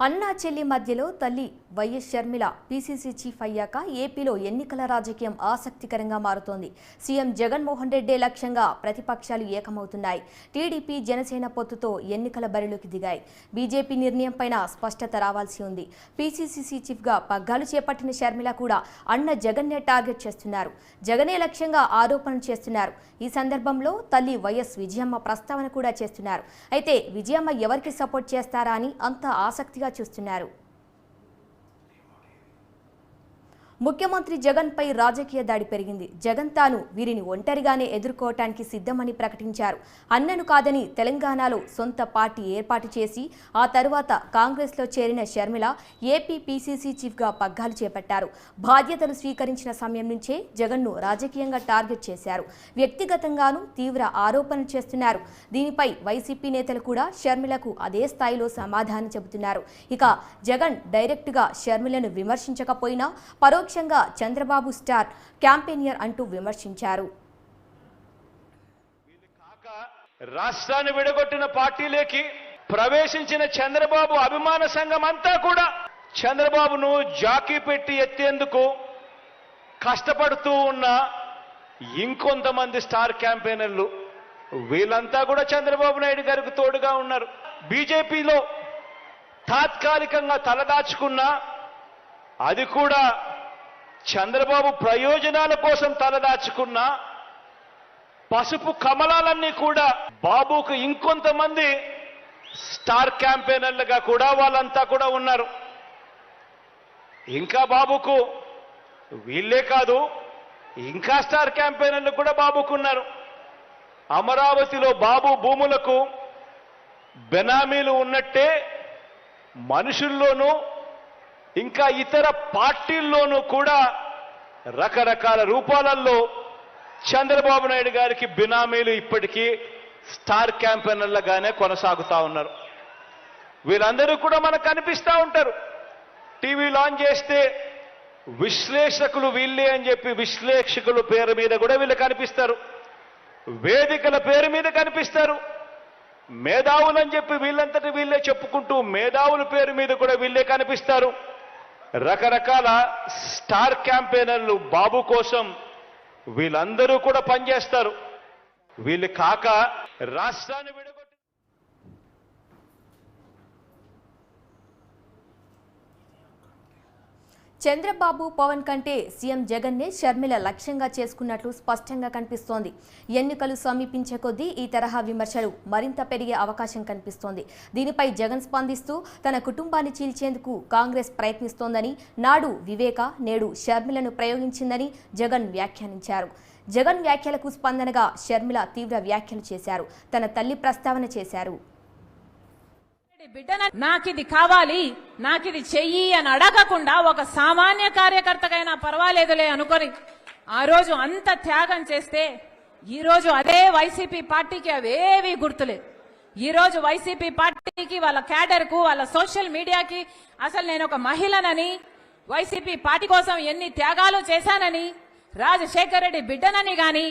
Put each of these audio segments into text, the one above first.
అన్నా చెల్లి మధ్యలో తల్లి వైఎస్ షర్మిల పీసీసీ చీఫ్ అయ్యాక ఏపీలో ఎన్నికల రాజకీయం ఆసక్తికరంగా మారుతోంది. సీఎం జగన్మోహన్ రెడ్డి లక్ష్యంగా ప్రతిపక్షాలు ఏకమవుతున్నాయి. టీడీపీ జనసేన పొత్తుతో ఎన్నికల బరిలోకి దిగాయి. బీజేపీ నిర్ణయంపైన స్పష్టత రావాల్సి ఉంది. పీసీసీ చీఫ్గా పగ్గాలు చేపట్టిన షర్మిల కూడా అన్న జగన్నే టార్గెట్ చేస్తున్నారు. జగనే లక్ష్యంగా ఆరోపణలు చేస్తున్నారు. ఈ సందర్భంలో తల్లి వైఎస్ విజయమ్మ ప్రస్తావన కూడా చేస్తున్నారు. అయితే విజయమ్మ ఎవరికి సపోర్ట్ చేస్తారా అని అంత ఆసక్తిగా చూస్తున్నారు. ముఖ్యమంత్రి జగన్పై రాజకీయ దాడి పెరిగింది. జగన్ తాను వీరిని ఒంటరిగానే ఎదుర్కోవటానికి సిద్ధమని ప్రకటించారు. అన్నను కాదని తెలంగాణలో సొంత పార్టీ ఏర్పాటు చేసి ఆ తరువాత కాంగ్రెస్లో చేరిన షర్మిల ఏపీ పీసీసీ చీఫ్గా పగ్గాలు చేపట్టారు. బాధ్యతలు స్వీకరించిన సమయం నుంచే జగన్ను రాజకీయంగా టార్గెట్ చేశారు. వ్యక్తిగతంగానూ తీవ్ర ఆరోపణలు చేస్తున్నారు. దీనిపై వైసీపీ నేతలు కూడా షర్మిలకు అదే స్థాయిలో సమాధానం చెబుతున్నారు. ఇక జగన్ డైరెక్ట్గా షర్మిలను విమర్శించకపోయినా పరోక్షంగా చంద్రబాబు స్టార్ క్యాంపెయినియర్ అంటూ విమర్శించారు. కాక రాష్ట్రాన్ని విడగొట్టిన పార్టీలోకి ప్రవేశించిన చంద్రబాబు అభిమాన సంఘం అంతా కూడా చంద్రబాబును జాకీ పెట్టి ఎత్తేందుకు కష్టపడుతూ ఉన్న ఇంకొంతమంది స్టార్ క్యాంపెయినర్లు వీళ్ళంతా కూడా చంద్రబాబు నాయుడు గారికి తోడుగా ఉన్నారు. బీజేపీలో తాత్కాలికంగా తలదాచుకున్న అది కూడా చంద్రబాబు ప్రయోజనాల కోసం తలదాచుకున్న పసుపు కమలాలన్నీ కూడా బాబుకు ఇంకొంతమంది స్టార్ క్యాంపెయినర్లుగా కూడా వాళ్ళంతా కూడా ఉన్నారు. ఇంకా బాబుకు వీళ్ళే కాదు ఇంకా స్టార్ క్యాంపెయినర్లు కూడా బాబుకున్నారు. అమరావతిలో బాబు భూములకు బెనామీలు ఉన్నట్టే మనుషుల్లోనూ ఇంకా ఇతర పార్టీల్లోనూ కూడా రకరకాల రూపాలలో చంద్రబాబు నాయుడు గారికి బినామీలు ఇప్పటికీ స్టార్ క్యాంపెయినర్లుగానే కొనసాగుతా ఉన్నారు. వీళ్ళందరూ కూడా మనకు కనిపిస్తూ ఉంటారు. టీవీ లాంచ్ చేస్తే విశ్లేషకులు వీళ్ళే అని చెప్పి విశ్లేషకుల పేరు మీద కూడా వీళ్ళు కనిపిస్తారు. వేదికల పేరు మీద కనిపిస్తారు. మేధావులు అని చెప్పి వీళ్ళంతటి వీళ్ళే చెప్పుకుంటూ మేధావుల పేరు మీద కూడా వీళ్ళే కనిపిస్తారు. రకరకాల స్టార్ క్యాంపెయినర్లు బాబు కోసం వీళ్ళందరూ కూడా పనిచేస్తారు. వీళ్ళు కాక రాష్ట్రాన్ని విడ చంద్రబాబు పవన్ కంటే సీఎం జగన్నే షర్మిల లక్ష్యంగా చేసుకున్నట్లు స్పష్టంగా కనిపిస్తోంది. ఎన్నికలు సమీపించే కొద్దీ ఈ తరహా విమర్శలు మరింత పెరిగే అవకాశం కనిపిస్తోంది. దీనిపై జగన్ స్పందిస్తూ తన కుటుంబాన్ని చీల్చేందుకు కాంగ్రెస్ ప్రయత్నిస్తోందని నాడు వివేక నేడు షర్మిలను ప్రయోగించిందని జగన్ వ్యాఖ్యానించారు. జగన్ వ్యాఖ్యలకు స్పందనగా షర్మిల తీవ్ర వ్యాఖ్యలు చేశారు. తన తల్లి ప్రస్తావన చేశారు. బిడ్డన నాకిది కావాలి నాకిది చెయ్యి అని అడగకుండా ఒక సామాన్య కార్యకర్తకైనా పర్వాలేదులే అనుకొని ఆ రోజు అంత త్యాగం చేస్తే ఈ రోజు అదే వైసీపీ పార్టీకి అవేవి గుర్తులేదు ఈ రోజు వైసీపీ పార్టీకి వాళ్ళ క్యాడర్కు వాళ్ళ సోషల్ మీడియాకి అసలు నేను ఒక మహిళనని వైసీపీ పార్టీ కోసం ఎన్ని త్యాగాలు చేశానని రాజశేఖర రెడ్డి బిడ్డనని గాని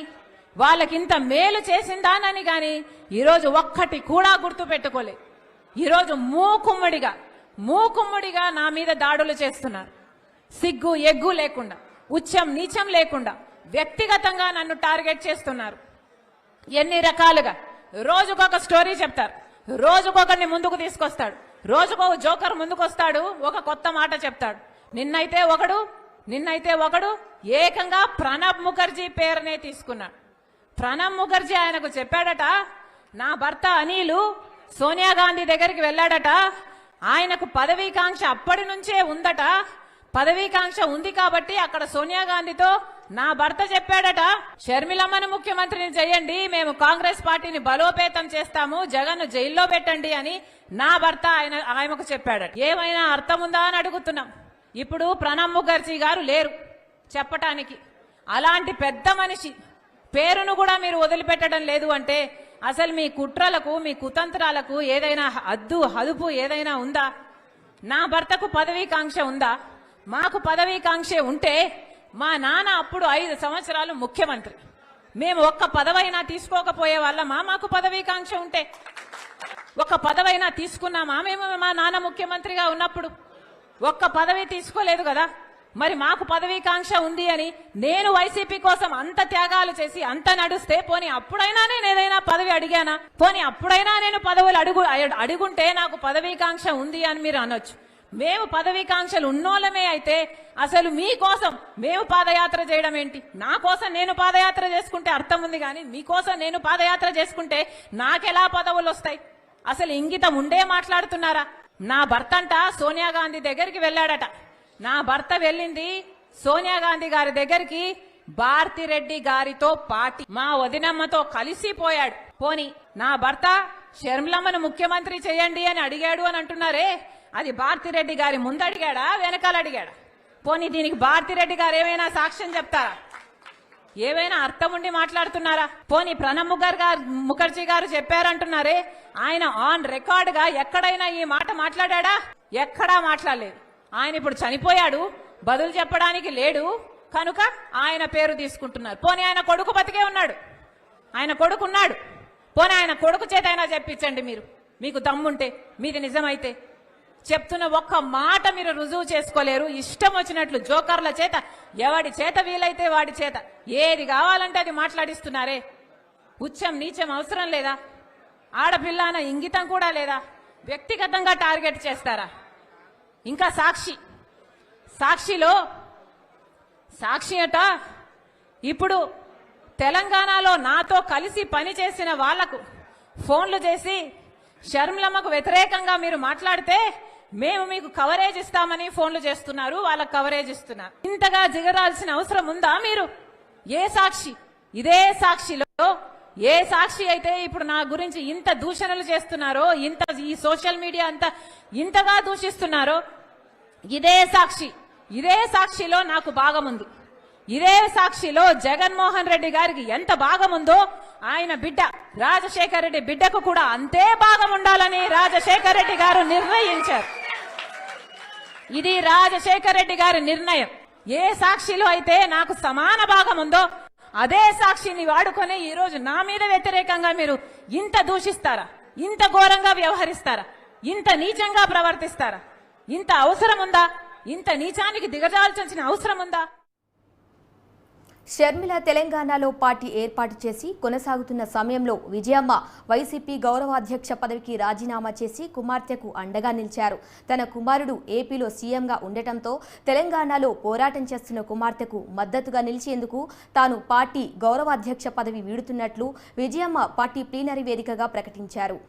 వాళ్ళకింత మేలు చేసిందానని గాని ఈరోజు ఒక్కటి కూడా గుర్తు పెట్టుకోలేదు ఈరోజు మూకుమ్మడిగా మూకుమ్మడిగా నా మీద దాడులు చేస్తున్నారు. సిగ్గు ఎగ్గు లేకుండా ఉచ్చం నీచం లేకుండా వ్యక్తిగతంగా నన్ను టార్గెట్ చేస్తున్నారు. ఎన్ని రకాలుగా. రోజుకొక స్టోరీ చెప్తారు. రోజుకొకరిని ముందుకు తీసుకొస్తాడు. రోజుకొక జోకర్ ముందుకు వస్తాడు ఒక కొత్త మాట చెప్తాడు. నిన్నైతే ఒకడు నిన్నైతే ఒకడు ఏకంగా ప్రణబ్ ముఖర్జీ పేరునే తీసుకున్నాడు. ప్రణబ్ ముఖర్జీ ఆయనకు చెప్పాడట నా భర్త అనిలు సోనియా గాంధీ దగ్గరికి వెళ్ళాడట. ఆయనకు పదవీకాంక్ష అప్పటి నుంచే ఉందట. పదవీకాంక్ష ఉంది కాబట్టి అక్కడ సోనియా గాంధీతో నా భర్త చెప్పాడట షర్మిలమ్మను ముఖ్యమంత్రిని చేయండి మేము కాంగ్రెస్ పార్టీని బలోపేతం చేస్తాము జగన్ జైల్లో పెట్టండి అని నా భర్త ఆయన ఆయనకు చెప్పాడట. ఏమైనా అర్థం ఉందా అని అడుగుతున్నాం. ఇప్పుడు ప్రణబ్ ముఖర్జీ గారు లేరు చెప్పటానికి. అలాంటి పెద్ద మనిషి పేరును కూడా మీరు వదిలిపెట్టడం లేదు అంటే అసలు మీ కుట్రలకు మీ కుతంత్రాలకు ఏదైనా అద్దు హదుపు ఏదైనా ఉందా? నా భర్తకు పదవీకాంక్ష ఉందా? మాకు పదవీకాంక్ష ఉంటే మా నాన్న అప్పుడు ఐదు సంవత్సరాలు ముఖ్యమంత్రి. మేము ఒక్క పదవైనా తీసుకోకపోయే వాళ్ళమా? మాకు పదవీకాంక్ష ఉంటే. ఒక పదవైనా తీసుకున్నామా మేము? మా నాన్న ముఖ్యమంత్రిగా ఉన్నప్పుడు. ఒక్క పదవి తీసుకోలేదు కదా? మరి మాకు పదవీకాంక్ష ఉంది అని నేను వైసీపీ కోసం అంత త్యాగాలు చేసి అంత నడుస్తే పోనీ అప్పుడైనా నేను ఏదైనా పదవి అడిగానా? పోనీ అప్పుడైనా నేను పదవులు అడుగు అడుగుంటే నాకు పదవీకాంక్ష ఉంది అని మీరు అనొచ్చు. మేము పదవీకాంక్షలు ఉన్నోళ్ళమే అయితే అసలు మీకోసం మేము పాదయాత్ర చేయడం ఏంటి? నా కోసం నేను పాదయాత్ర చేసుకుంటే అర్థం ఉంది కానీ మీకోసం నేను పాదయాత్ర చేసుకుంటే నాకెలా పదవులు వస్తాయి? అసలు ఇంగితం ఉండే మాట్లాడుతున్నారా? నా భర్త అంట సోనియా గాంధీ దగ్గరికి వెళ్ళాడట. నా భర్త వెళ్ళింది సోనియా గాంధీ గారి దగ్గరికి భారతిరెడ్డి గారితో పాటి మా వదినమ్మతో కలిసిపోయాడు పోని నా భర్త షర్మిలమ్మను ముఖ్యమంత్రి చేయండి అని అడిగాడు అని అంటున్నారే అది భారతిరెడ్డి గారి ముందు అడిగాడా వెనకాల అడిగాడా పోనీ దీనికి భారతిరెడ్డి గారు ఏమైనా సాక్ష్యం చెప్తారా? ఏవైనా అర్థం ఉండి మాట్లాడుతున్నారా? పోనీ ప్రణబ్ ముఖర్ గారు ముఖర్జీ గారు చెప్పారంటున్నారే ఆయన ఆన్ రికార్డ్గా ఎక్కడైనా ఈ మాట మాట్లాడా ఎక్కడా మాట్లాడలేదు. ఆయన ఇప్పుడు చనిపోయాడు బదులు చెప్పడానికి లేడు కనుక ఆయన పేరు తీసుకుంటున్నారు. పోనీ ఆయన కొడుకు బతికే ఉన్నాడు. ఆయన కొడుకున్నాడు. పోనీ ఆయన కొడుకు చేత అయినా చెప్పించండి మీరు. మీకు దమ్ముంటే మీది నిజమైతే. చెప్తున్న ఒక్క మాట మీరు రుజువు చేసుకోలేరు. ఇష్టం వచ్చినట్లు జోకర్ల చేత ఎవడి చేత వీలైతే వాడి చేత. ఏది కావాలంటే అది మాట్లాడిస్తున్నారే. ఉచ్చం నీచం అవసరం లేదా? ఆడపిల్ల అన్న ఇంగితం కూడా లేదా? వ్యక్తిగతంగా టార్గెట్ చేస్తారా? ఇంకా సాక్షి. సాక్షిలో సాక్షి అట ఇప్పుడు తెలంగాణలో నాతో కలిసి పనిచేసిన వాళ్ళకు ఫోన్లు చేసి షర్మిలమ్మకు వ్యతిరేకంగా మీరు మాట్లాడితే మేము మీకు కవరేజ్ ఇస్తామని ఫోన్లు చేస్తున్నారు వాళ్ళకు కవరేజ్ ఇస్తున్నారు ఇంతగా జిగరాల్సిన అవసరం ఉందా మీరు? ఏ సాక్షి? ఇదే సాక్షిలో ఏ సాక్షి అయితే ఇప్పుడు నా గురించి ఇంత దూషణలు చేస్తున్నారో ఇంత ఈ సోషల్ మీడియా అంతా ఇంతగా దూషిస్తున్నారో ఇదే సాక్షి. ఇదే సాక్షిలో నాకు భాగముంది. ఇదే సాక్షిలో జగన్మోహన్ రెడ్డి గారికి ఎంత భాగముందో ఆయన బిడ్డ రాజశేఖర రెడ్డి బిడ్డకు కూడా అంతే భాగం ఉండాలని రాజశేఖర రెడ్డి గారు నిర్ణయించారు. ఇది రాజశేఖర రెడ్డి గారి నిర్ణయం. ఏ సాక్షిలో అయితే నాకు సమాన భాగం ఉందో అదే సాక్షిని వాడుకొని ఈరోజు నా మీద వ్యతిరేకంగా మీరు ఇంత దూషిస్తారా? ఇంత ఘోరంగా వ్యవహరిస్తారా? ఇంత నీచంగా ప్రవర్తిస్తారా? ఇంత అవసరం ఉందా ఇంత నీచానికి దిగజాల్చాల్సిన అవసరం ఉందా షర్మిల తెలంగాణలో పార్టీ ఏర్పాటు చేసి కొనసాగుతున్న సమయంలో విజయమ్మ వైసీపీ గౌరవాధ్యక్ష పదవికి రాజీనామా చేసి కుమార్తెకు అండగా నిలిచారు. తన కుమారుడు ఏపీలో సీఎంగా ఉండటంతో తెలంగాణలో పోరాటం చేస్తున్న కుమార్తెకు మద్దతుగా నిలిచేందుకు తాను పార్టీ గౌరవాధ్యక్ష పదవి వీడుతున్నట్లు విజయమ్మ పార్టీ ప్లీనరీ వేదికగా ప్రకటించారు.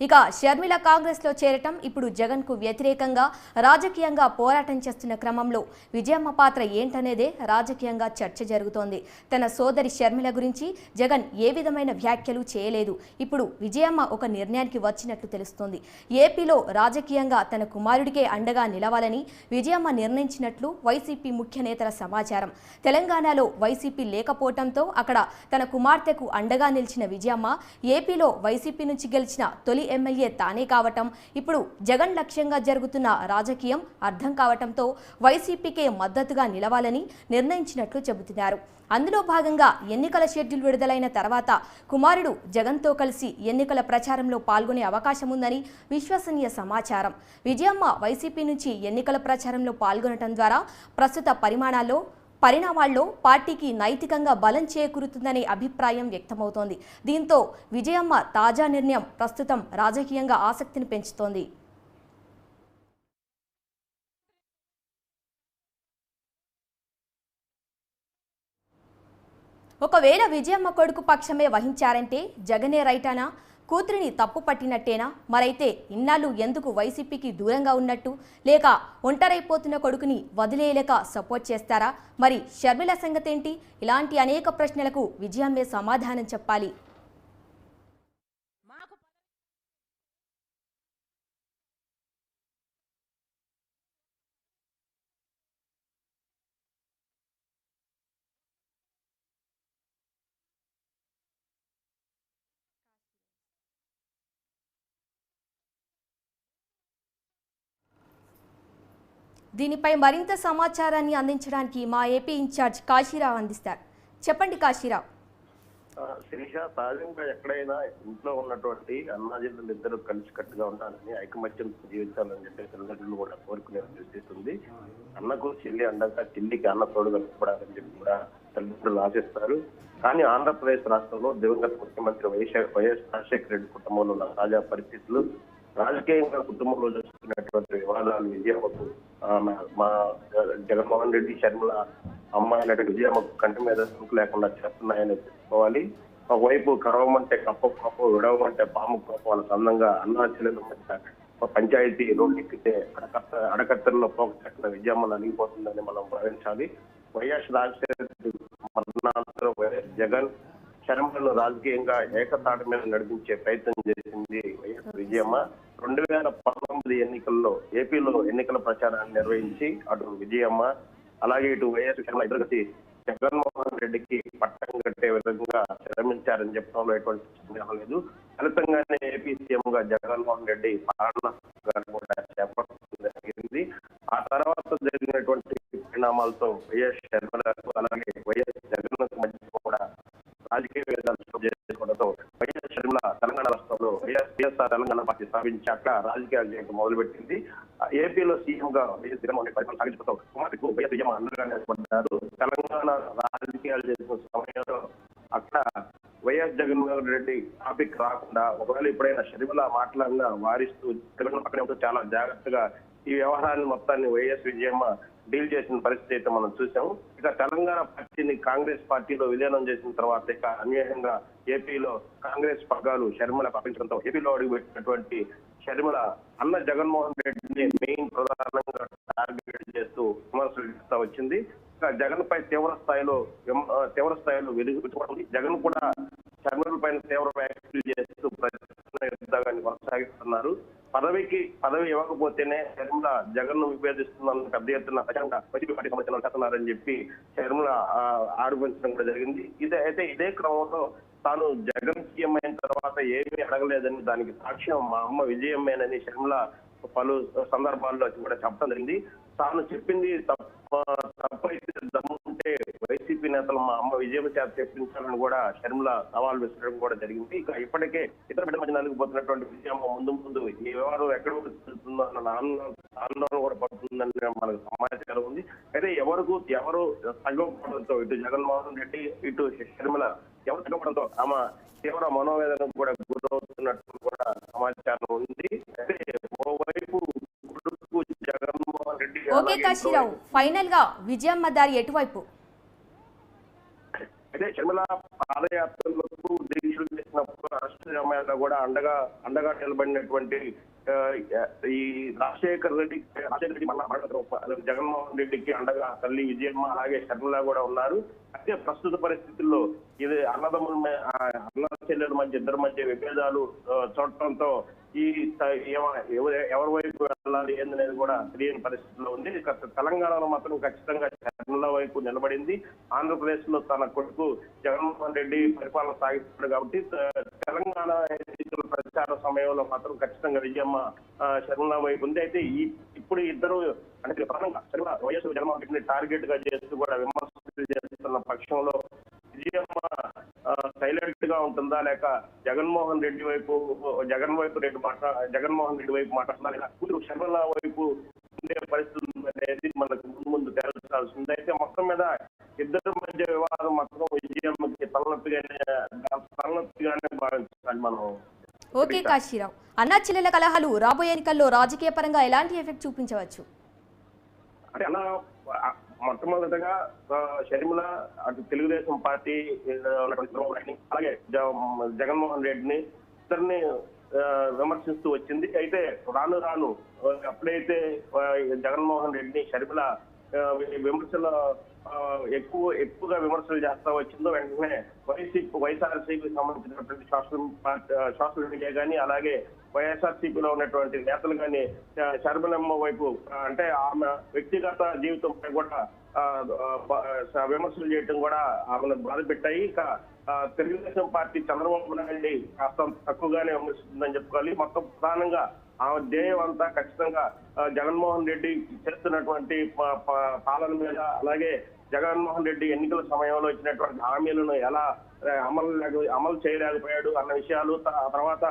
ఇక షర్మిల కాంగ్రెస్లో చేరటం ఇప్పుడు జగన్కు వ్యతిరేకంగా రాజకీయంగా పోరాటం చేస్తున్న క్రమంలో విజయమ్మ పాత్ర ఏంటనేదే రాజకీయంగా చర్చ జరుగుతోంది. తన సోదరి షర్మిల గురించి జగన్ ఏ విధమైన వ్యాఖ్యలు చేయలేదు. ఇప్పుడు విజయమ్మ ఒక నిర్ణయానికి వచ్చినట్లు తెలుస్తోంది. ఏపీలో రాజకీయంగా తన కుమారుడికే అండగా నిలవాలని విజయమ్మ నిర్ణయించినట్లు వైసీపీ ముఖ్య నేతల సమాచారం. తెలంగాణలో వైసీపీ లేకపోవడంతో అక్కడ తన కుమార్తెకు అండగా నిలిచిన విజయమ్మ ఏపీలో వైసీపీ నుంచి గెలిచిన తొలి ఎమ్మెల్యే తానే కావటం ఇప్పుడు జగన్ లక్ష్యంగా జరుగుతున్న రాజకీయం అర్థం కావటంతో వైసీపీకే మద్దతుగా నిలవాలని నిర్ణయించినట్లు చెబుతున్నారు. అందులో భాగంగా ఎన్నికల షెడ్యూల్ విడుదలైన తర్వాత కుమారుడు జగన్తో కలిసి ఎన్నికల ప్రచారంలో పాల్గొనే అవకాశం ఉందని విశ్వసనీయ సమాచారం. విజయమ్మ వైసీపీ నుంచి ఎన్నికల ప్రచారంలో పాల్గొనడం ద్వారా ప్రస్తుత పరిమాణాల్లో పరిణామాల్లో పార్టీకి నైతికంగా బలం చేకూరుతుందనే అభిప్రాయం వ్యక్తమవుతోంది. దీంతో విజయమ్మ తాజా నిర్ణయం ప్రస్తుతం రాజకీయంగా ఆసక్తిని పెంచుతోంది. ఒకవేళ విజయమ్మ కొడుకు పక్షమే వహించారంటే జగనే రైటానా కూతురిని తప్పు పట్టినట్టేనా? మరైతే ఇన్నాళ్ళు ఎందుకు వైసీపీకి దూరంగా ఉన్నట్టు? లేక ఒంటరైపోతున్న కొడుకుని వదిలేయలేక సపోర్ట్ చేస్తారా? మరి షర్మిల సంగతేంటి? ఇలాంటి అనేక ప్రశ్నలకు విజయమ్మే సమాధానం చెప్పాలి. దీనిపై మరింత సమాచారాన్ని అందించడానికి మా ఏపీ ఇన్ఛార్జ్ కాశీరావు అందిస్తారు. చెప్పండి కాశీరావు. శిరీష సహజంగా ఎక్కడైనా ఇంట్లో ఉన్నటువంటి అన్నాజిల్లు ఇద్దరు కలిసికట్టుగా ఉండాలని ఐకమత్యం జీవించాలని చెప్పి తల్లిదండ్రులు కూడా కోరుకునే పరిస్థితి అన్నకు చెల్లి అండగా చెల్లికి అన్న తోడు కలుపుకోవడాలని చెప్పి కూడా తల్లిదండ్రులు ఆశిస్తారు. కానీ ఆంధ్రప్రదేశ్ రాష్ట్రంలో దివంగత ముఖ్యమంత్రి వైఎస్ వైఎస్ రాజశేఖర రెడ్డి కుటుంబంలో ఉన్న తాజా పరిస్థితులు రాజకీయంగా కుటుంబంలో చూస్తున్నటువంటి వివాదాలు విజయమ్మకు మా- జగన్మోహన్ రెడ్డి శర్మల అమ్మాయి నటి విజయమ్మకు కంటి మీద సుంకు లేకుండా చేస్తున్నాయని చెప్పుకోవాలి. ఒకవైపు కరవమంటే కప్ప కోపం విడవమంటే పాము కోపం వాళ్ళ అందంగా అన్నా చెల్లెల మధ్య పంచాయతీ రోడ్డు ఎక్కితే అడకత్త అడకత్తల్లో పోక చెట్ల విజయమ్మ నలిగిపోతుందని మనం భావించాలి. వైఎస్ రాజశేఖర వైఎస్ జగన్ శర్మలను రాజకీయంగా ఏకతాటి మీద నడిపించే ప్రయత్నం చేసింది వైఎస్ విజయమ్మ. రెండు వేల పంతొమ్మిది ఎన్నికల్లో ఏపీలో ఎన్నికల ప్రచారాన్ని నిర్వహించి అటు విజయమ్మ అలాగే ఇటు వైఎస్ శర్మ ఇద్దరు కలిసి జగన్మోహన్ రెడ్డికి పట్టం కట్టే విధంగా శ్రమించారని చెప్పడంలో ఎటువంటి సందేహం లేదు. ఫలితంగానే ఏపీ సీఎం గా జగన్మోహన్ రెడ్డి పాలన కూడా చేపట్టడం జరిగింది. ఆ తర్వాత జరిగినటువంటి పరిణామాలతో వైఎస్ శర్మలకు అలాగే వైఎస్ జగన్ మధ్య కూడా రాజకీయ విధాలు చోటు చేసుకోవడంతో వైఎస్ షర్మిల తెలంగాణ రాష్ట్రంలో వైఎస్ వైఎస్ఆర్ తెలంగాణ పార్టీ స్థాపించాక రాజకీయాలు చేయడం మొదలుపెట్టింది. ఏపీలో సీఎంగా వైఎస్ జగన్మోహన్ రెడ్డి పరిపాలన సాగించడంతో కుమార్తెకు వైఎస్ విజయం అండగా నిలబడ్డారు తెలంగాణ రాజకీయాలు చేసిన సమయంలో అక్కడ వైఎస్ ఇలాంటి టాపిక్ రాకుండా ఒకవేళ ఎప్పుడైనా షర్మిల మాట్లాడినా వారిస్తూ తెలంగాణ పక్కనే చాలా జాగ్రత్తగా ఈ వ్యవహారాన్ని మొత్తాన్ని వైఎస్ విజయమ్మ డీల్ చేసిన పరిస్థితి అయితే మనం చూసాం ఇక తెలంగాణ పార్టీని కాంగ్రెస్ పార్టీలో విలీనం చేసిన తర్వాత ఇక అన్యాయంగా ఏపీలో కాంగ్రెస్ పగ్గాలు షర్మిల పంపించడంతో ఏపీలో అడుగుపెట్టినటువంటి షర్మిల అన్న జగన్మోహన్ రెడ్డిని మెయిన్ ప్రధానంగా టార్గెట్ చేస్తూ విమర్శలు చేస్తా వచ్చింది. ఇక జగన్ పై తీవ్ర స్థాయిలో తీవ్ర స్థాయిలో వెలుగుతుంది జగన్ కూడా షర్మిల పైన తీవ్ర వ్యాఖ్యలు చేస్తూ ప్రజల యుద్ధాన్ని కొనసాగిస్తున్నారు. పదవికి పదవి ఇవ్వకపోతేనే శర్మల జగన్ను విభేదిస్తున్నందుకు పెద్ద ఎత్తున ప్రజంగా పార్టీ సమస్యలు చేస్తున్నారని చెప్పి శర్మల ఆరోపించడం కూడా జరిగింది. ఇది అయితే ఇదే క్రమంలో తాను జగన్ సీఎం అయిన తర్వాత ఏమీ అడగలేదని దానికి సాక్ష్యం మా అమ్మ విజయమ్మేనని శర్మల పలు సందర్భాల్లో కూడా చెప్పడం జరిగింది. తాను చెప్పింది తప్ప తప్పై అంటే వైసీపీ నేతలు మా అమ్మ విజయం చేత చెప్పించాలని కూడా షర్మిల సవాల్ విసరడం కూడా జరిగింది. ఇక ఇప్పటికే ఇతర బిడ్డ మధ్య నలిగిపోతున్నటువంటి విజయమ్మ ముందు ముందు ఈ వ్యవహారం ఎక్కడ వెళ్తుందో అన్న ఆందోళన కూడా పడుతుందని మనకు సమాచారం ఉంది. అయితే ఎవరికి ఎవరు తగ్గకపోవడంతో ఇటు జగన్మోహన్ రెడ్డి ఇటు షర్మిల ఎవరు తగ్గపడంతో ఆమె తీవ్ర మనోవేదనకు కూడా గురవుతున్నట్టు కూడా సమాచారం ఉంది. అయితే రెడ్డి ఓకే కాశీరావు ఫైనల్గా విజయమ్మ దారి ఎటువైపు? అయితే షర్మిల పాదయాత్రలకు దీక్షలు చేసినప్పుడు సమయంలో కూడా అండగా అండగా నిలబడినటువంటి ఈ రాజశేఖర్ రెడ్డి రాజశేఖర రెడ్డి మరణం జగన్మోహన్ రెడ్డికి అండగా తల్లి విజయమ్మ అలాగే షర్మిల కూడా ఉన్నారు. అయితే ప్రస్తుత పరిస్థితుల్లో ఇది అన్నదమ్ముల అన్న చెల్లెల మధ్య ఇద్దరి మధ్య విభేదాలు చూడటంతో ఈ ఎవరు- ఎవరి వైపు వెళ్ళాలి ఏందనేది కూడా తెలియని పరిస్థితిలో ఉంది. ఇక తెలంగాణలో మాత్రం ఖచ్చితంగా చర్మల వైపు నిలబడింది. ఆంధ్రప్రదేశ్లో తన కొడుకు జగన్మోహన్ రెడ్డి పరిపాలన సాగిస్తున్నాడు కాబట్టి తెలంగాణ ఎన్నికల ప్రచార సమయంలో మాత్రం ఖచ్చితంగా విజయమ్మ శర్మల వైపు ఉంది. అయితే ఈ ఇప్పుడు ఇద్దరు అంటే ప్రధానంగా షర్మిల వైఎస్ జగన్మోహన్ రెడ్డిని టార్గెట్గా చేస్తూ కూడా విమర్శలు చేస్తున్న పక్షంలో విజయమ్మ సైలెంట్గా ఉంటుందా? లేక జగన్మోహన్ రెడ్డి వైపు జగన్ వైపు రెడ్డి మాట జగన్మోహన్ రెడ్డి వైపు మాట్లాడుతుందా? లేక కూతురు షర్మిల వైపు ఉండే పరిస్థితి అనేది మనకు ముందు ముందు తేల్చాల్సి ఉంది అయితే మొత్తం మీద ఇద్దరి మధ్య వివాదం మాత్రం విజయమ్మకి తలనొప్పిగానే తలనొప్పిగానే భావించాలి మనం. ఓకే కాశీరావు. అన్నా చెల్లెల కలహాలు రాబోయే ఎన్నికల్లో రాజకీయ పరంగా ఎలాంటి ఎఫెక్ట్ చూపించవచ్చు? అంటే అలా మొట్టమొదటగా షర్మిల అటు తెలుగుదేశం పార్టీ ఉన్నటువంటి అలాగే జగన్మోహన్ రెడ్డిని ఇద్దరిని విమర్శిస్తూ వచ్చింది. అయితే రాను రాను అప్పుడైతే ఎప్పుడైతే జగన్మోహన్ రెడ్డిని షర్మిల విమర్శల ఎక్కువ ఎక్కువగా విమర్శలు చేస్తా వచ్చిందో వెంటనే వైసీపీ వైఎస్ఆర్సీపీకి సంబంధించినటువంటి సోషల్ పార్టీ సోషల్ మీడియా కానీ అలాగే వైఎస్ఆర్సీపీలో ఉన్నటువంటి నేతలు కానీ శర్మలమ్మ వైపు అంటే ఆమె వ్యక్తిగత జీవితంపై కూడా విమర్శలు చేయటం కూడా ఆమెను బాధ పెట్టాయి. ఇక తెలుగుదేశం పార్టీ చంద్రబాబు నాయుడు కాస్త తక్కువగానే విమర్శిస్తుందని చెప్పుకోవాలి. మొత్తం ప్రధానంగా ఆమె ధ్యేయం అంతా ఖచ్చితంగా జగన్మోహన్ రెడ్డి చేస్తున్నటువంటి పాలన మీద అలాగే జగన్మోహన్ రెడ్డి ఎన్నికల సమయంలో ఇచ్చినటువంటి హామీలను ఎలా అమలు అమలు చేయలేకపోయాడు అన్న విషయాలు ఆ తర్వాత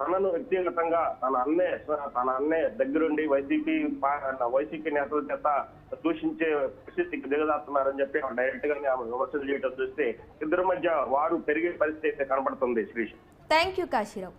తనను వ్యక్తిగతంగా తన అన్నే తన అన్నే దగ్గరుండి వైసీపీ వైసీపీ నేతల చేత దూషించే పరిస్థితికి దిగజారుతున్నారని చెప్పి డైరెక్ట్గా ఆమె విమర్శలు చేయడం చూస్తే ఇద్దరి మధ్య వారు పెరిగే పరిస్థితి అయితే కనబడుతుంది శ్రీష్ థ్యాంక్ యూ కాశీరావు.